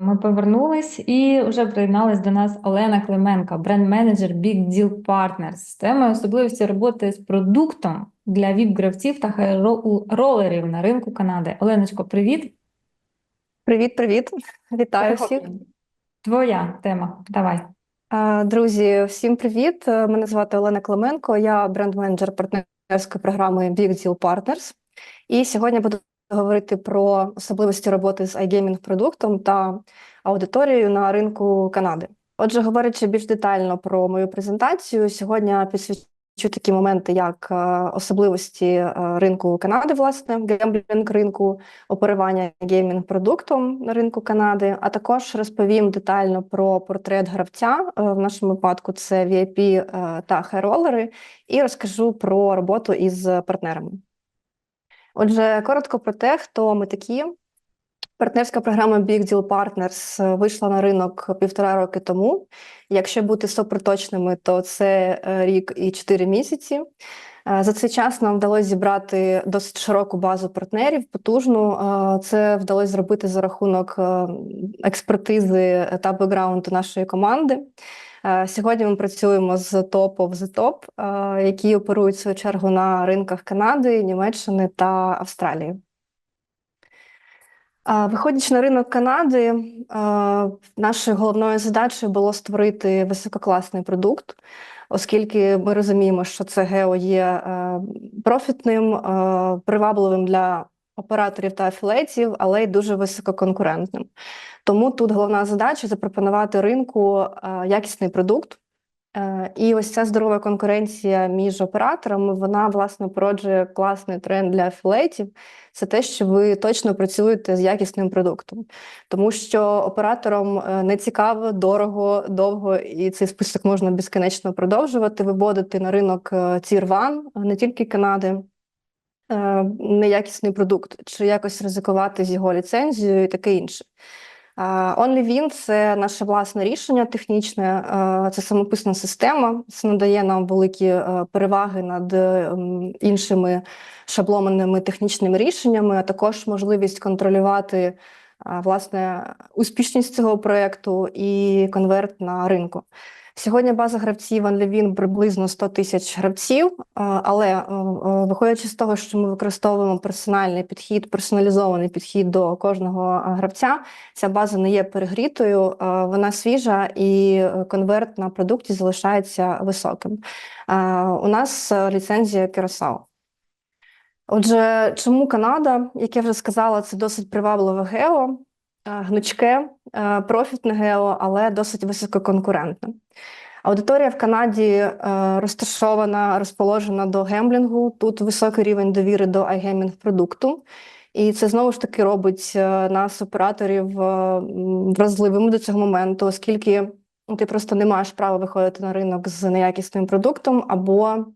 Ми повернулись і вже приєдналась до нас Олена Клименко, бренд-менеджер Big Deal Partners з темою особливості роботи з продуктом для віп-гравців та хайролерів на ринку Канади. Оленочко, привіт! Привіт, привіт! Вітаю всіх. Твоя тема. Давай. Друзі, всім привіт! Мене звати Олена Клименко, я бренд-менеджер партнерської програми Big Deal Partners. І сьогодні буду говорити про особливості роботи з iGaming продуктом та аудиторією на ринку Канади. Отже, говорячи більш детально про мою презентацію, сьогодні підсвічу такі моменти, як е, особливості е, ринку Канади, власне, гемблінг ринку, оперування геймінг продуктом на ринку Канади, а також розповім детально про портрет гравця. е, В нашому випадку це VIP та хайролери, і розкажу про роботу із партнерами. Отже, коротко про те, хто ми такі. Партнерська програма Big Deal Partners е, вийшла на ринок півтора роки тому. Якщо бути суперточними, то це е, рік і чотири місяці. Е, За цей час нам вдалося зібрати досить широку базу партнерів, потужну. Це вдалося зробити за рахунок е, експертизи та бекграунду нашої команди. Е, Сьогодні ми працюємо з топов з топ, які оперують свою чергу на ринках Канади, Німеччини та Австралії. Виходячи на ринок Канади, нашою головною задачею було створити висококласний продукт, оскільки ми розуміємо, що це гео є е, профітним, е, привабливим для операторів та афілетів, але й дуже висококонкурентним. Тому тут головна задача запропонувати ринку е, якісний продукт. Е, І ось ця здорова конкуренція між операторами, вона власне породжує класний тренд для афілетів. Це те, що ви точно працюєте з якісним продуктом, тому що операторам е, не цікаво, дорого, довго, і цей список можна безкінечно продовжувати, виводити на ринок е, Tier 1, не тільки Канади. Е, Неякісний продукт, чи якось ризикувати з його ліцензією і таке інше. OnlyWin – це наше власне рішення технічне, е, це самописна система. Це надає нам великі е, переваги над е, іншими шаблонними технічними рішеннями, а також можливість контролювати власне успішність цього проекту і конверт на ринку. Сьогодні база гравців OnlyWin приблизно 100 тисяч гравців, але е, е, виходячи з того, що ми використовуємо персональний підхід, персоналізований підхід до кожного е, гравця, ця база не є перегрітою, вона свіжа і конверт на продукті залишається високим. У нас ліцензія Curaçao. Отже, чому Канада, як я вже сказала, це досить привабливе гео, гнучке, профітне гео, але досить висококонкурентне. Аудиторія в Канаді е, розташована, розположена до гемблінгу. Тут високий рівень довіри до iGaming продукту. І це знову ж таки робить е, нас, операторів, е, вразливими до цього моменту, оскільки ну, ти просто не маєш права виходити на ринок з неякісним продуктом або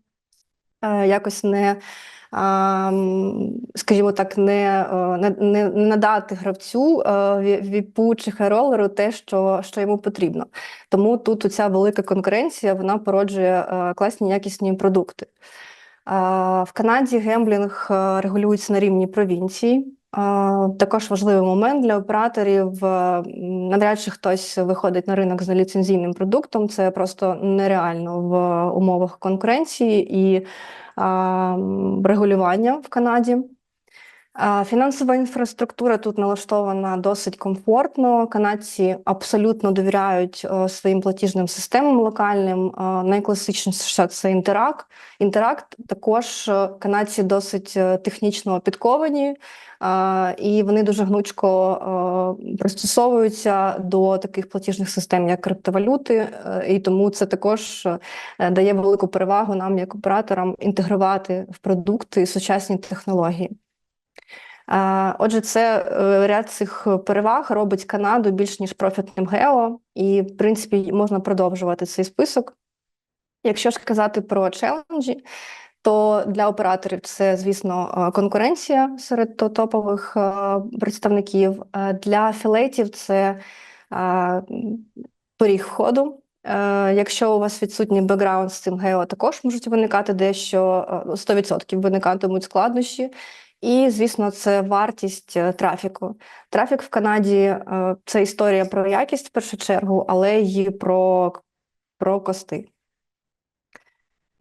якось не, скажімо так, не, е, не, не надати гравцю е, віпу чи хайролеру те, що, що йому потрібно. Тому тут оця велика конкуренція вона породжує е, класні якісні продукти. В Канаді гемблінг регулюється на рівні провінції. Також важливий момент для операторів. Навряд чи хтось виходить на ринок з неліцензійним продуктом. Це просто нереально в умовах конкуренції і регулювання в Канаді. Фінансова інфраструктура тут налаштована досить комфортно. Канадці абсолютно довіряють своїм платіжним системам локальним. Найкласичніше це Інтерак. Інтеракт також канадці досить е, технічно підковані, і вони дуже гнучко пристосовуються до таких платіжних систем, як криптовалюти, е, і тому це також е, дає велику перевагу нам, як операторам, інтегрувати в продукти сучасні технології. Е, Отже, це е, ряд цих переваг робить Канаду більш ніж профітним гео, і, в принципі, можна продовжувати цей список. Якщо ж казати про челенджі, то для операторів це, звісно, е, конкуренція серед топових е, представників. Е, Для афілетів це е, поріг входу. Е, Якщо у вас відсутній бекграунд з цим гео, також можуть виникати дещо е, 100% виникатимуть складнощі. І, звісно, це вартість е, трафіку. Трафік в Канаді е, це історія про якість в першу чергу, але й про, про кости.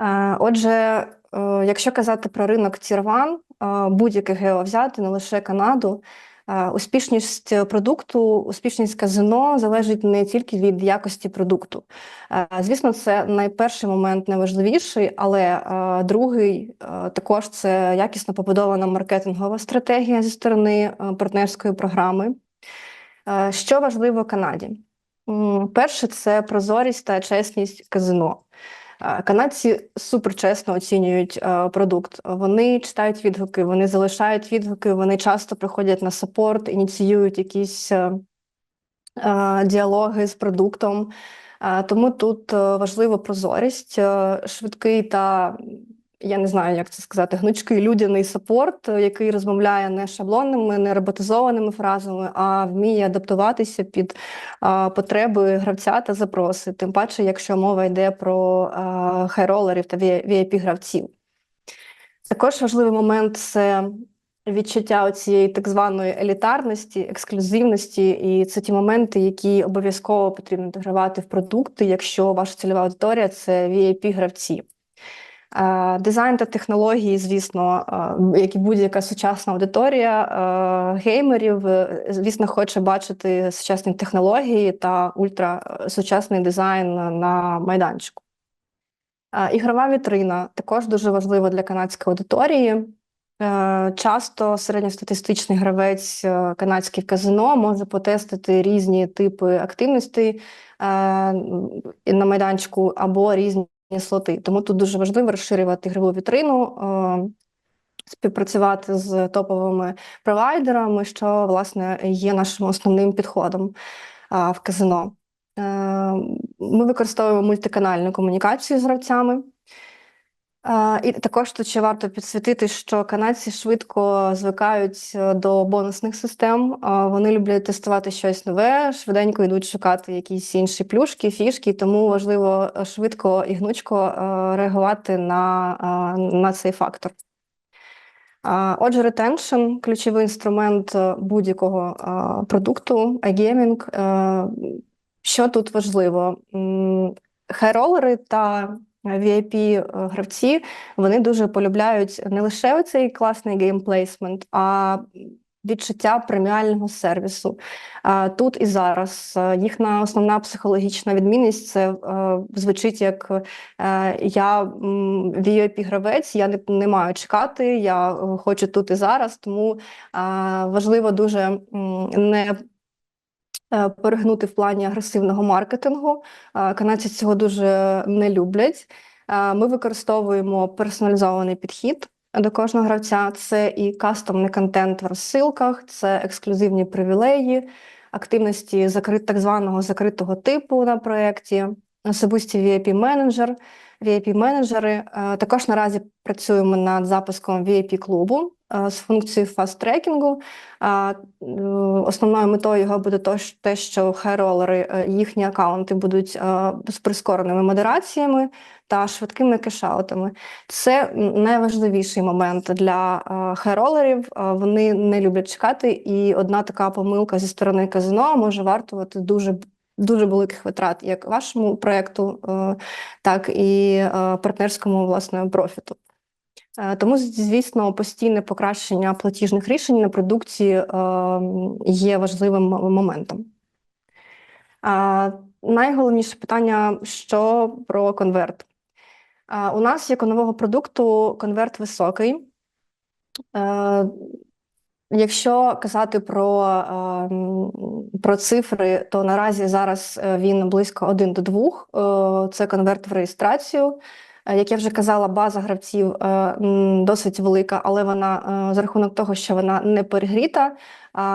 Е, Отже, якщо казати про ринок Tier 1, е, будь-яке гео взяти, не лише Канаду, успішність продукту, успішність казино залежить не тільки від якості продукту. Е, Звісно, це найперший момент найважливіший, але е, другий е, також це якісно побудована маркетингова стратегія зі сторони е, партнерської програми. Е, Що важливо Канаді? Перше, це прозорість та чесність казино. Канадці суперчесно оцінюють е, продукт. Вони читають відгуки, вони залишають відгуки, вони часто приходять на саппорт, ініціюють якісь е, е, діалоги з продуктом. Тому тут важлива прозорість, швидкий та я не знаю, як це сказати, гнучкий людяний саппорт, е, який розмовляє не шаблонними, не роботизованими фразами, а вміє адаптуватися під е, потреби гравця та запроси. Тим паче, якщо мова йде про хайролерів та vip гравців. Також важливий момент це відчуття цієї так званої елітарності, ексклюзивності, і це ті моменти, які обов'язково потрібно інтегрувати в продукти, якщо ваша цільова аудиторія це vip гравці. Е, Дизайн та технології, звісно, е, як і будь-яка сучасна аудиторія е, геймерів, звісно, хоче бачити сучасні технології та ультрасучасний дизайн на майданчику. Ігрова вітрина також дуже важлива для канадської аудиторії. Часто середньостатистичний гравець канадських казино може потестити різні типи активностей е, на майданчику або різні слоти. Тому тут дуже важливо розширювати ігрову вітрину, е, співпрацювати з топовими провайдерами, що власне є нашим основним підходом в казино. Е, Ми використовуємо мультиканальну комунікацію з гравцями. І також тут ще варто підсвітити, що канадці швидко звикають е, до бонусних систем. Вони люблять тестувати щось нове, швиденько йдуть шукати якісь інші плюшки, фішки, тому важливо е, швидко і гнучко е, реагувати на, на цей фактор. Отже, ретеншн ключовий інструмент будь-якого продукту. Е, Що тут важливо? Хайролери та VIP-гравці вони дуже полюбляють не лише цей класний геймплейсмент, а відчуття преміального сервісу. Тут і зараз Е, їхня основна психологічна відмінність це е, звучить як е, я м, VIP-гравець, я не, не маю чекати, я е, хочу тут і зараз, тому е, важливо дуже не е, перегнути в плані агресивного маркетингу. Е, Канадці цього дуже не люблять. Е, Ми використовуємо персоналізований підхід до кожного гравця. Це і кастомний контент в розсилках, це ексклюзивні привілеї, активності закрит, так званого закритого типу на проєкті, особисті VIP-менеджер, VIP-менеджери. Е, Також наразі працюємо над запуском VIP-клубу е, з функцією фаст-трекінгу. Е, Основною метою його буде те, що хайролери, їхні акаунти будуть з прискореними модераціями та швидкими кешаутами. Це найважливіший момент для хайролерів. Вони не люблять чекати, і одна така помилка зі сторони казино може вартувати дуже дуже великих витрат як вашому проєкту, е, так і е, партнерському власне профіту. Е, Тому, звісно, постійне покращення платіжних рішень на продукції є важливим моментом. Найголовніше питання: що про конверт? У нас, як у нового продукту, конверт високий. Якщо казати про, е, про цифри, то наразі зараз е, він близько 1 до 2. Е, Це конверт в реєстрацію. Е, Як я вже казала, база гравців досить велика, але вона за рахунок того, що вона не перегріта,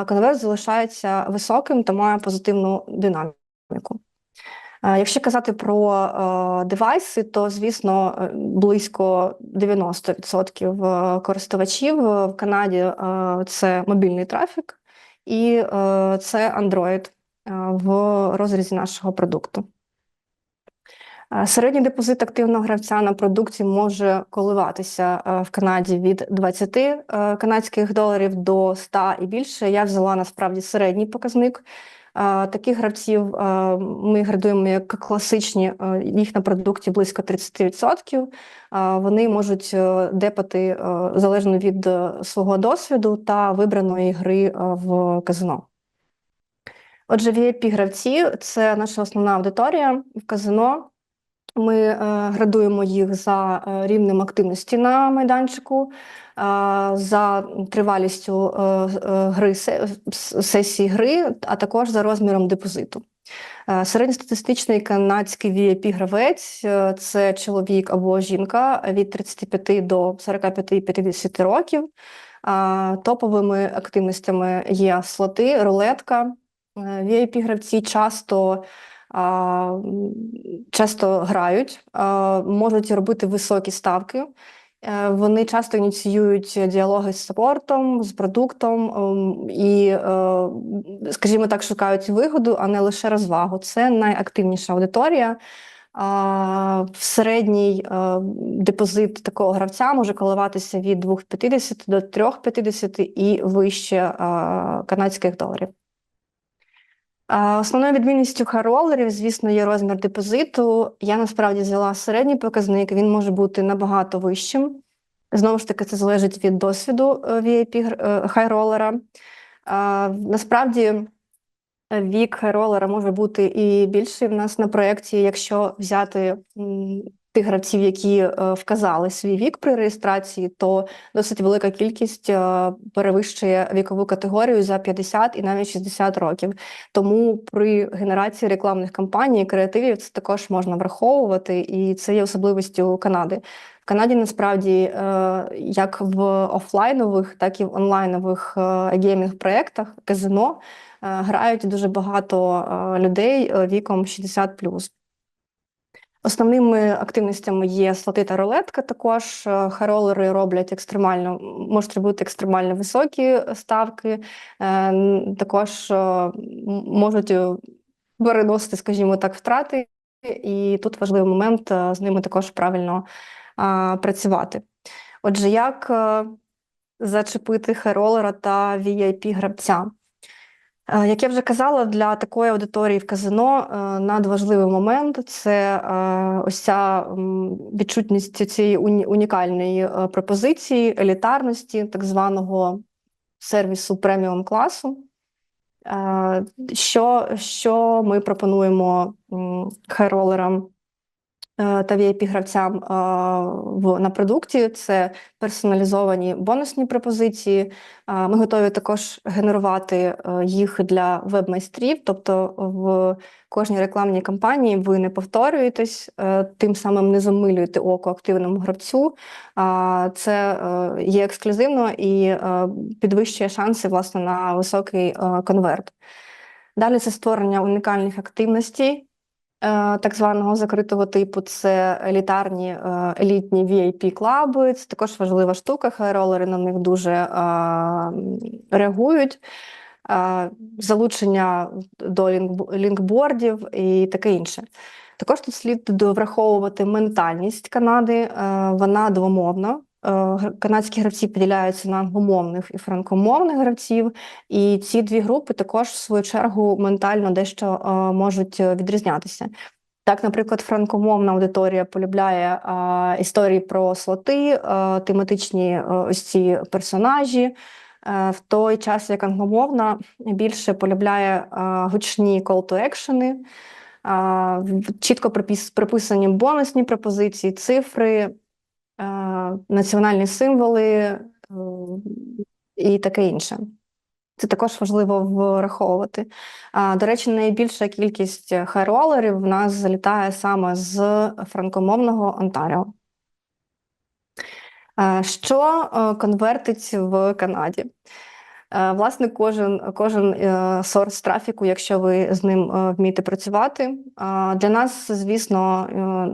конверт залишається високим та має позитивну динаміку. Е, Якщо казати про е, девайси, то звісно е, близько 90% е, користувачів в Канаді це мобільний трафік, і це Android в розрізі нашого продукту. Середній депозит активного гравця на продукті може коливатися в Канаді від 20 е, канадських доларів до 100 і більше. Я взяла насправді середній показник. Таких гравців ми градуємо як класичні, їх на продукті близько 30%. Е, Вони можуть е, депати е, залежно від е, свого досвіду та вибраної гри в казино. Отже, VIP-гравці це наша основна аудиторія в казино. Ми градуємо їх за рівнем активності на майданчику, за тривалістю е, е, гри сесії гри, а також за розміром депозиту. Е, Середньостатистичний канадський VIP-гравець е, це чоловік або жінка від 35 до 45-50 років. Е, Топовими активностями є слоти, рулетка. Е, VIP-гравці часто часто грають, можуть робити високі ставки. Е, Вони часто ініціюють діалоги з саппортом, з продуктом ем, і, е, скажімо так, шукають вигоду, а не лише розвагу. Це найактивніша аудиторія. В середній е, депозит такого гравця може коливатися від 2,50 до 3,50 і вище канадських доларів. Основною відмінністю хайролерів, звісно, є розмір депозиту. Я насправді взяла середній показник, він може бути набагато вищим. Знову ж таки, це залежить від досвіду е, VIP хайролера. Насправді, вік хайролера може бути і більший в нас на проєкті, якщо взяти тих гравців, які е, вказали свій вік при реєстрації, то досить велика кількість е, перевищує вікову категорію за 50 і навіть 60 років. Тому при генерації рекламних кампаній, креативів це також можна враховувати, і це є особливістю Канади. В Канаді насправді е, як в офлайнових, так і в онлайнових е, геймінг-проєктах казино грають дуже багато людей віком 60+. Основними активностями є слоти та рулетка. Також Е, хайролери роблять екстремально, можуть робити екстремально високі ставки. Е, Також е, можуть переносити, скажімо так, втрати. І тут важливий момент з ними також правильно працювати. Отже, як зачепити хайролера та VIP-гравця? Е, Як я вже казала, для такої аудиторії в казино е, надважливий момент це е, ось ця відчутність цієї уні- унікальної е, пропозиції, елітарності, так званого сервісу преміум класу. Е, Що, що ми пропонуємо хайролерам е, та VIP-гравцям е, в, на продукті? Це персоналізовані бонусні пропозиції. Е, Ми готові також генерувати е, їх для веб-майстрів, тобто в кожній рекламній кампанії ви не повторюєтесь, е, тим самим не замилюєте око активному гравцю. Це е, є ексклюзивно і е, підвищує шанси власне на високий е, конверт. Далі це створення унікальних активностей. Е, Так званого закритого типу, це елітарні е, елітні VIP-клаби. Це також важлива штука. Хайролери на них дуже е, реагують. Залучення до лінкбо- лінкбордів і таке інше. Також тут слід враховувати ментальність Канади. Вона двомовна. Е, Канадські гравці поділяються на англомовних і франкомовних гравців, і ці дві групи також, в свою чергу, ментально дещо е, можуть е, відрізнятися. Так, наприклад, франкомовна аудиторія полюбляє е, історії про слоти, е, тематичні е, ось ці персонажі. Е, В той час, як англомовна більше полюбляє е, гучні call to action, чітко припис- приписані бонусні пропозиції, цифри, а, національні символи е, і таке інше. Це також важливо враховувати. До речі, найбільша кількість хайролерів в нас залітає саме з франкомовного Онтаріо. Що е, конвертить в Канаді? Е, Власне, кожен, кожен е, сорс трафіку, якщо ви з ним е, вмієте працювати. Для нас, звісно,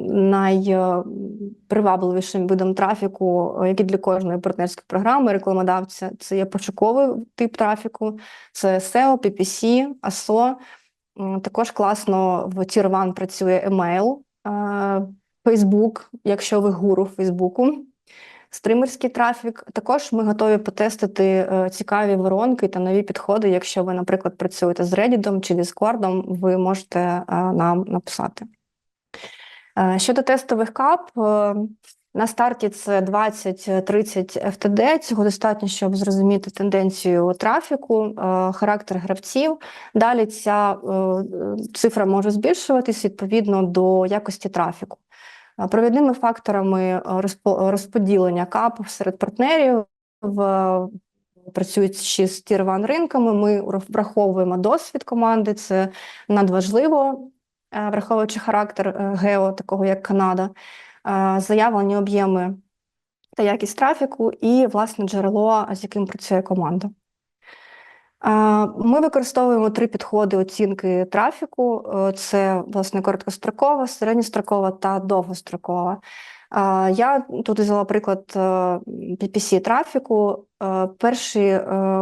найпривабливішим видом трафіку, як для кожної партнерської програми, рекламодавця, це є пошуковий тип трафіку, це SEO, PPC, ASO. Також класно в 1 працює email. Фейсбук, якщо ви гуру Фейсбуку, стримерський трафік. Також ми готові потестити е, цікаві воронки та нові підходи. Якщо ви, наприклад, працюєте з Reddit чи Discord, ви можете е, нам написати. Е, Щодо тестових кап, на старті це 20-30 FTD. Цього достатньо, щоб зрозуміти тенденцію трафіку, характер гравців. Далі ця цифра може збільшуватись відповідно до якості трафіку. Е, Провідними факторами е, розподілення кап серед партнерів працюючи з тір-1 ринками, ми враховуємо досвід команди. Це надважливо, е, враховуючи характер гео, такого як Канада, заявлені об'єми та якість трафіку, і власне джерело, з яким працює команда. Ми використовуємо три підходи оцінки трафіку: Е, це власне короткострокова, середньострокова та довгострокова. Я тут взяла приклад е, PPC трафіку. Е, Перші,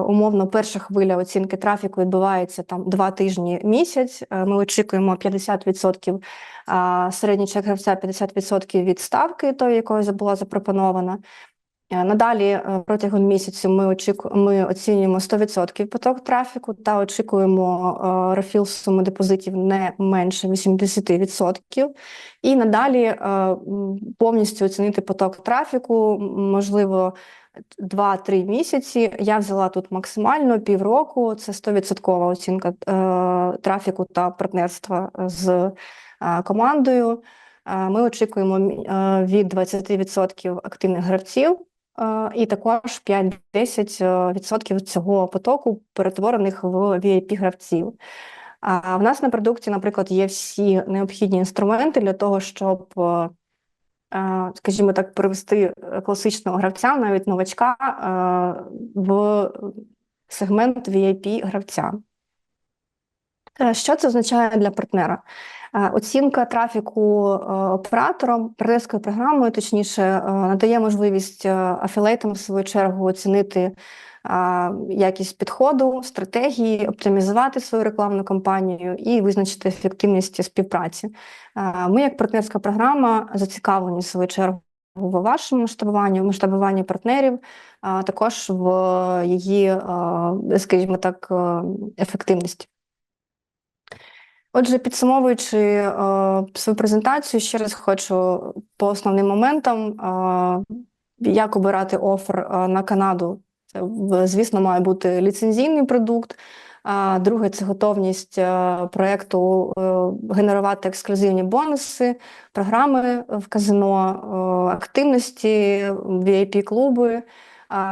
умовно, перша хвиля оцінки трафіку відбувається там два тижні місяць. Ми очікуємо 50%, а середній чек гравця 50% від ставки, тої, якої була запропонована. Е, Надалі е, протягом місяцю ми очіку... ми оцінюємо 100% поток трафіку та очікуємо е, рефіл суми депозитів не менше 80%. І надалі повністю оцінити поток трафіку, можливо, 2-3 місяці. Я взяла тут максимально півроку. Це 100% оцінка трафіку та партнерства з командою. Ми очікуємо від 20% активних гравців. Е, І також 5-10% цього потоку перетворених в vip гравців. А в нас на продукті, наприклад, є всі необхідні інструменти для того, щоб, е, е, скажімо так, привести класичного гравця, навіть новачка, е, в сегмент vip гравця. Е, Що це означає для партнера? Е, Оцінка трафіку е, оператором, партнерською програмою, точніше, надає можливість афілейтам, в свою чергу, оцінити якість підходу, стратегії, оптимізувати свою рекламну кампанію і визначити ефективність співпраці. Ми, як партнерська програма, зацікавлені в свою чергу в вашому масштабуванні, в масштабуванні партнерів, а також в її, скажімо так, ефективності. Отже, підсумовуючи е, свою презентацію, ще раз хочу по основним моментам, е, як обирати офер е, на Канаду. Це, звісно, має бути ліцензійний продукт. А друге це готовність е, проекту е, генерувати ексклюзивні бонуси, програми в казино, активності, VIP-клуби,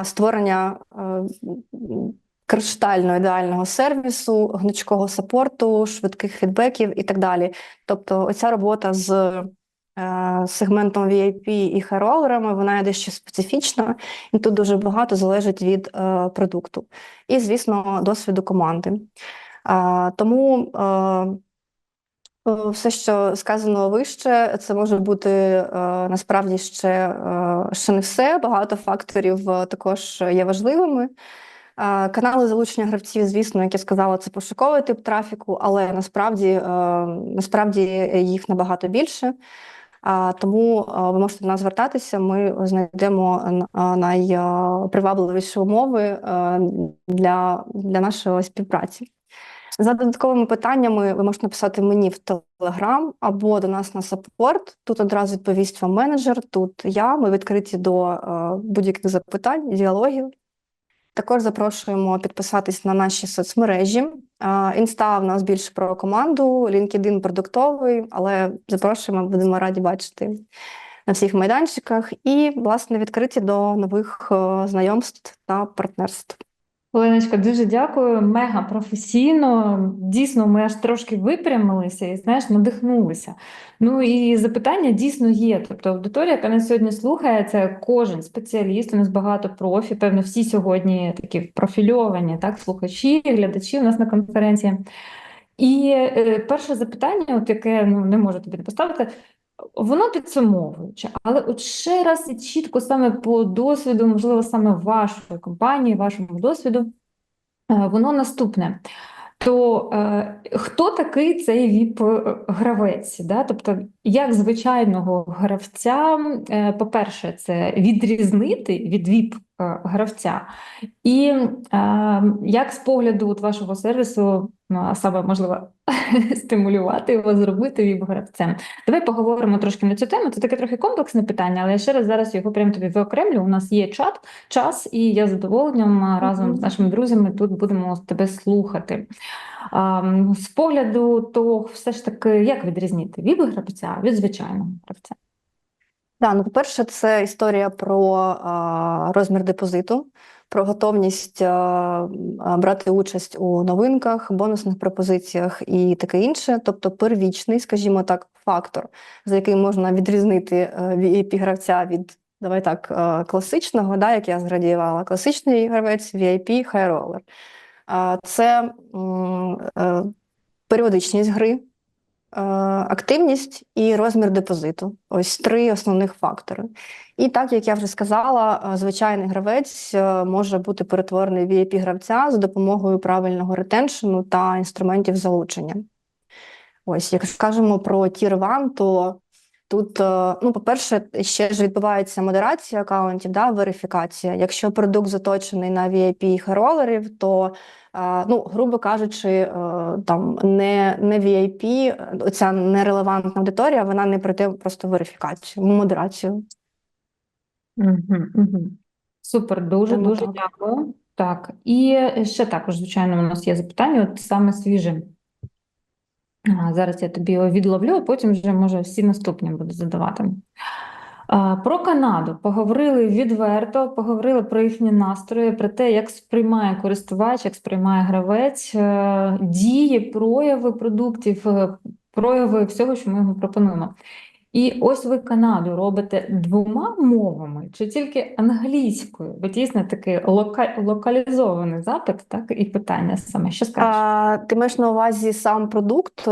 створення е, м, криштально ідеального сервісу, гнучкого сапорту, швидких фідбеків і так далі. Тобто, оця робота з е, сегментом VIP і хайролерами, вона є дещо специфічна, і тут дуже багато залежить від е, продукту. І, звісно, досвіду команди. Тому е, все, що сказано вище, це може бути насправді ще, ще не все. Багато факторів також є важливими. Е, Канали залучення гравців, звісно, як я сказала, це пошуковий тип трафіку, але насправді, е, насправді їх набагато більше. Тому е, ви можете до нас звертатися. Ми знайдемо найпривабливіші умови для, для нашої співпраці. За додатковими питаннями ви можете написати мені в Телеграм або до нас на саппорт. Тут одразу відповість вам менеджер. Тут я. Ми відкриті до будь-яких запитань, діалогів. Також запрошуємо підписатись на наші соцмережі. Інста в нас більше про команду, LinkedIn продуктовий, але запрошуємо, будемо раді бачити на всіх майданчиках і, власне, відкриті до нових е, знайомств та партнерств. Оленочка, дуже дякую. Мега професійно. Дійсно, ми аж трошки випрямилися і знаєш, надихнулися. Ну і запитання дійсно є. Тобто, аудиторія, яка нас сьогодні слухає, це кожен спеціаліст. У нас багато профі. Певно, всі сьогодні такі профільовані, так, слухачі, глядачі у нас на конференції. І е, перше запитання, от яке ну, не можу тобі не поставити, воно підсумовуюче, але от ще раз і чітко саме по досвіду, можливо, саме вашої компанії, вашому досвіду, е, воно наступне. то е, хто такий цей ВІП-гравець? Да? Тобто, як звичайного гравця, е, по-перше, це відрізнити від ВІП-гравця, і е, як з погляду от вашого сервісу ну, а саме можливо стимулювати його, зробити віп-гравцем. Давай поговоримо трошки на цю тему. Це таке трохи комплексне питання, але я ще раз зараз його прямо тобі виокремлю. У нас є чат, час, і я з задоволенням а, разом з нашими друзями тут будемо тебе слухати. З погляду, то все ж таки, як відрізнити віп-гравця від звичайного гравця? Да, ну, по-перше, це історія про а, розмір депозиту, про готовність а, брати участь у новинках, бонусних пропозиціях і таке інше. Тобто первічний, скажімо так, фактор, за який можна відрізнити е, VIP-гравця від, давай так, е, класичного, да, як я зрадіювала, класичний гравець, VIP. А, Це м, е, періодичність гри, активність і розмір депозиту. Ось три основних фактори. І так, як я вже сказала, е, звичайний гравець е, може бути перетворений в VIP-гравця за допомогою правильного ретеншену та інструментів залучення. Ось, як скажемо про Tier 1, то тут, е, ну, по-перше, ще ж відбувається модерація аккаунтів, да, верифікація. Якщо продукт заточений на VIP херолерів, то е, ну, грубо кажучи, е, там не, не VIP, оця нерелевантна аудиторія, вона не пройде просто верифікацію, модерацію. Угу, угу. Супер, дуже Тому дуже так. дякую. Так, і ще також, звичайно, у нас є запитання, от саме свіже. Зараз я тобі його відловлю, а потім вже може всі наступні буду задавати. Про Канаду поговорили відверто, поговорили про їхні настрої, про те, як сприймає користувач, як сприймає гравець, е, дії, прояви продуктів, е, прояви всього, що ми йому пропонуємо. І ось ви Канаду робите двома мовами чи тільки англійською? Бо дійсно такий лока... локалізований запит, так і питання саме. Що скажеш? А, ти маєш на увазі сам продукт е,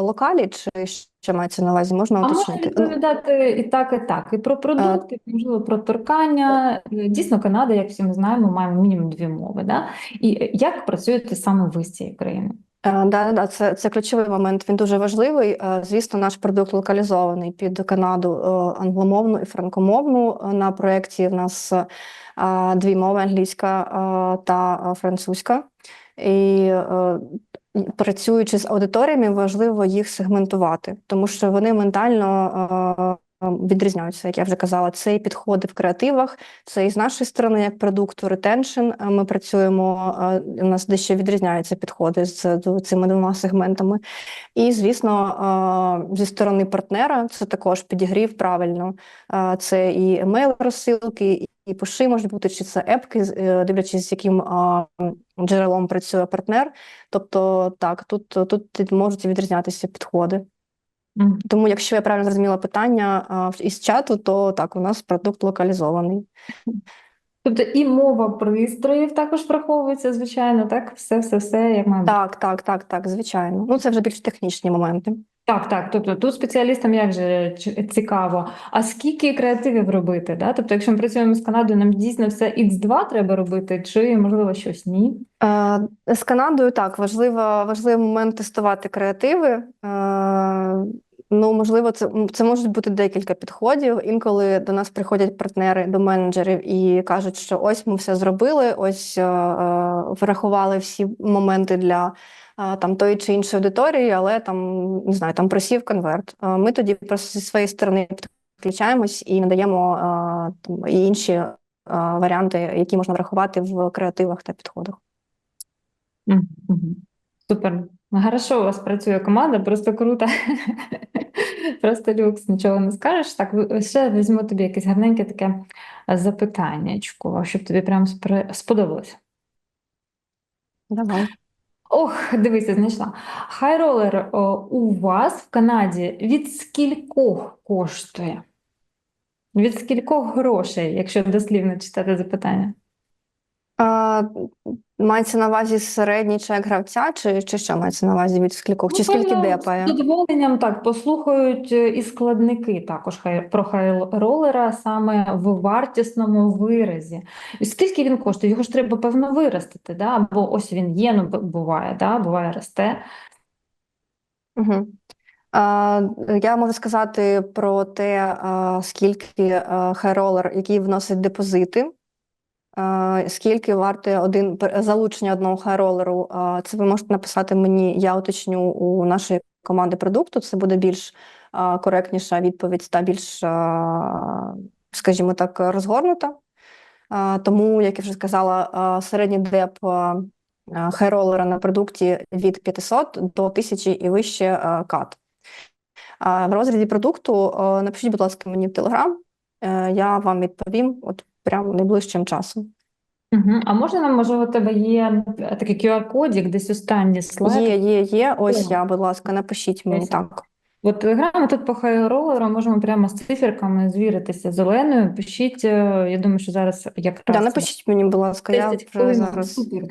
локалі, чи що мається на увазі? Можна А можна уточнити? Ну, відповідати і так, і так. І про продукти, і, можливо, про торкання. Е, Дійсно, Канада, як всі ми знаємо, має мінімум дві мови. Да? І як працюєте саме ви з цією країною? Е, Да, да, це, це ключовий момент. Він дуже важливий. Е, Звісно, наш продукт локалізований під Канаду е, англомовну і франкомовну. На проєкті в нас дві мови: англійська та французька. І працюючи з аудиторіями, важливо їх сегментувати, тому що вони ментально відрізняються, як я вже казала. Це і підходи в креативах, це і з нашої сторони, як продукту ретеншн. Ми працюємо. е, У нас дещо відрізняються підходи з цими двома сегментами. І, звісно, е, зі сторони партнера це також підігрів правильно. Е, Це і емейл розсилки, і пуши можуть бути, чи це епки, е, дивлячись, з яким е, джерелом працює партнер. Тобто, так, тут, тут можуть відрізнятися підходи. Тому, якщо я правильно зрозуміла питання із чату, то так, у нас продукт локалізований. Тобто і мова пристроїв також враховується, звичайно, так? Все, все, все, як має бути. Так, так, так, так, звичайно. Ну, це вже більш технічні моменти. Так, так. Тобто тут спеціалістам як же цікаво. А скільки креативів робити? Да? Тобто, якщо ми працюємо з Канадою, нам дійсно все X2 треба робити, чи можливо щось ні? Е, З Канадою так, важливо, важливий момент тестувати креативи. Е, Ну, можливо, це, це можуть бути декілька підходів. Інколи до нас приходять партнери до менеджерів і кажуть, що ось ми все зробили, ось е, е, врахували всі моменти для е, там тої чи іншої аудиторії, але там не знаю, там просів конверт. Е, Ми тоді просто зі своєї сторони підключаємось і надаємо е, там, і інші е, варіанти, які можна врахувати в креативах та підходах. Мгм, мгм. Супер. Хорошо у вас працює команда, просто круто. Просто люкс, нічого не скажеш. Так, ще візьму тобі якесь гарненьке таке запитаннячко, щоб тобі прям сподобалось. Давай. Ох, дивися, знайшла. Хайролер у вас в Канаді від скількох коштує? Від скількох грошей, якщо дослівно читати запитання? А, мається на увазі середній чек гравця, чи, чи що мається на увазі від скількох? Чи Ну, скільки депає? З задоволенням так послухають е, і складники також хай про хай-ролера саме в вартісному виразі. І скільки він коштує? Його ж треба певно виростити, да? Бо ось він є, ну буває, да? буває росте. Угу. А, я можу сказати про те, а, скільки а, хайролер, який вносить депозити, скільки вартує один залучення одного хайролеру. Це ви можете написати мені, я уточню у нашої команди продукту. Це буде більш коректніша відповідь та більш, скажімо так, розгорнута. Тому, як я вже сказала, середній деп хайролера на продукті від 500 до 1000 і вище кат. В розряді продукту напишіть, будь ласка, мені в Телеграм, я вам відповім от прямо найближчим часом. Угу. А можна нам, можливо, у тебе є е, такий QR-кодик, десь останній слайд? Є, є, є. Ось О. я, будь ласка, напишіть мені Десь. так. От Телеграм, тут по хай-ролеру можемо прямо з циферками звіритися з Оленою. Пишіть, е, я думаю, що зараз якраз Да, напишіть мені, будь ласка, я 10 вже зараз. Супер.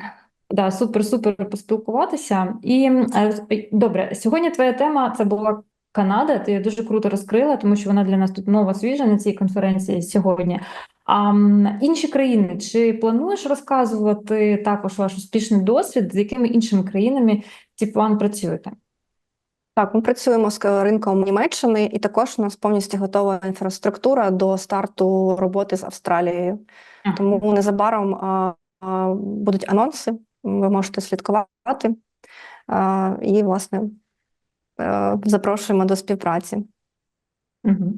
Да, супер, супер поспілкуватися. І е, добре, сьогодні твоя тема це була Канада. Ти дуже круто розкрила, тому що вона для нас тут нова свіжа на цій конференції сьогодні. А інші країни, чи плануєш розказувати також ваш успішний досвід, з якими іншими країнами ці план працюєте? Так, ми працюємо з ринком Німеччини, і також у нас повністю готова інфраструктура до старту роботи з Австралією. Тому незабаром а, а, будуть анонси, ви можете слідкувати. А, і, власне, запрошуємо до співпраці. Угу.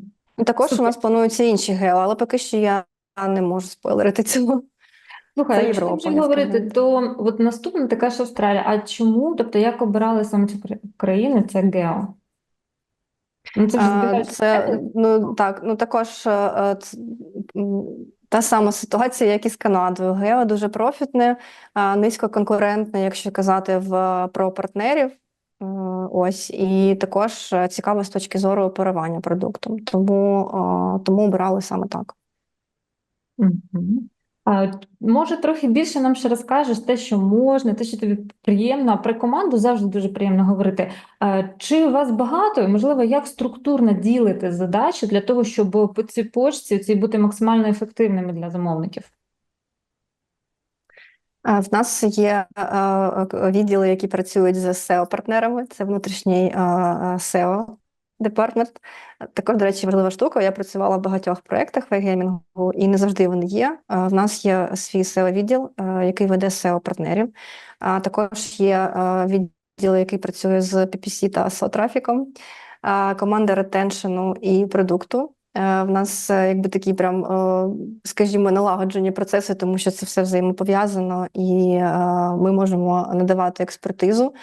Також Супер. у нас плануються інші гео, але поки що я не можу спойлерити цього. Слухай, якщо вже говорити, то от наступна така ж Австралія. А чому? Тобто, як обирали саме ці кра- країни? Це гео. Ну, це вже А, Це ну так, ну також е, е, та сама ситуація, як і з Канадою. Гео дуже профітне, низькоконкурентне, якщо казати в про партнерів. Е, Ось і також е, цікаво з точки зору оперування продуктом. Тому, е, тому обирали саме так. Мгм. А, може, трохи більше нам ще розкажеш те, що можна, те, що тобі приємно. Про команду завжди дуже приємно говорити. А, Чи у вас багато, і, можливо, як структурно ділити задачі для того, щоб по цій почці ці бути максимально ефективними для замовників? В нас є е, е, відділи, які працюють з SEO-партнерами. Це внутрішній е, SEO департмент. Також, до речі, важлива штука. Я працювала в багатьох проєктах вейгеймінгу, і не завжди вони є. В нас є свій SEO-відділ, е, який веде SEO-партнерів. А також є відділ, який працює з PPC та SEO-трафіком, команда ретеншену і продукту. Е, В нас е, якби такі прям, е, скажімо, налагоджені процеси, тому що це все взаємопов'язано, і ми можемо надавати експертизу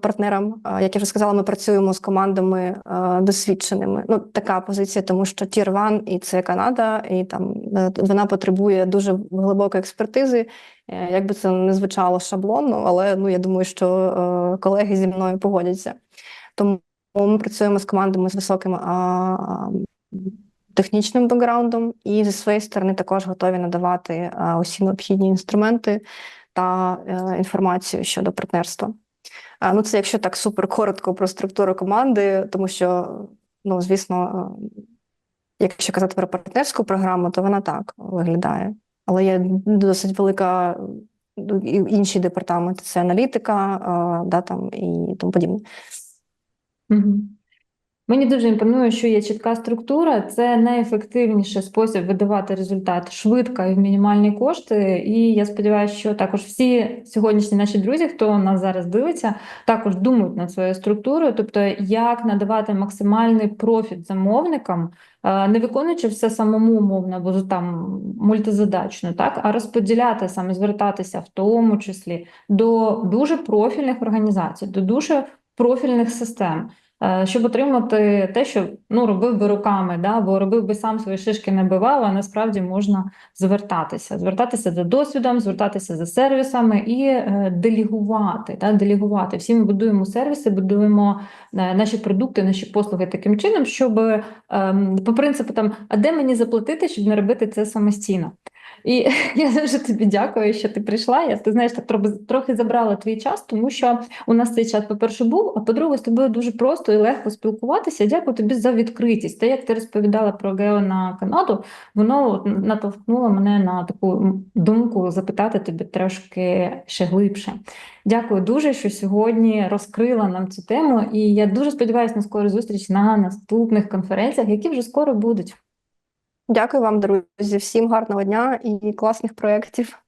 партнерам. Як я вже сказала, ми працюємо з командами досвідченими. Ну, така позиція, тому що 1 і це Канада, і там вона потребує дуже глибокої експертизи. Е, Як би це не звучало шаблонно, але ну я думаю, що колеги зі мною погодяться. Тому ми працюємо з командами з високим технічним бекграундом, і зі своєї сторони також готові надавати усі необхідні інструменти та е, інформацію щодо партнерства. Ну, це якщо так супер коротко про структуру команди, тому що, ну, звісно, е, якщо казати про партнерську програму, то вона так виглядає. Але є досить велика ну, інші департаменти це аналітика, е, да, там, і тому подібне. Мгм. Мені дуже імпонує, що є чітка структура. Це найефективніший спосіб видавати результат швидко і в мінімальні кошти. І я сподіваюся, що також всі сьогоднішні наші друзі, хто нас зараз дивиться, також думають над своєю структурою, тобто як надавати максимальний профіт замовникам, е, не виконуючи все самому умовно, або там мультизадачно, так, а розподіляти саме звертатися в тому числі до дуже профільних організацій, до дуже профільних систем. Е, Щоб отримати те, що ну робив би руками, да, бо робив би сам свої шишки набивав, а насправді можна звертатися, звертатися за досвідом, звертатися за сервісами і е, делегувати. Да, делегувати. Всі ми будуємо сервіси, будуємо е, наші продукти, наші послуги таким чином, щоб ем, по принципу там, а де мені заплатити, щоб не робити це самостійно. І я дуже тобі дякую, що ти прийшла. Я ти знаєш, так трохи, забрала твій час, тому що у нас цей чат, по-перше, був, а по-друге, з тобою дуже просто і легко спілкуватися. Дякую тобі за відкритість. Те, як ти розповідала про гео на Канаду, воно натовхнуло мене на таку думку запитати тобі трошки ще глибше. Дякую дуже, що сьогодні розкрила нам цю тему. І я дуже сподіваюся на скору зустріч на наступних конференціях, які вже скоро будуть. Дякую вам, друзі. Всім гарного дня і класних проєктів.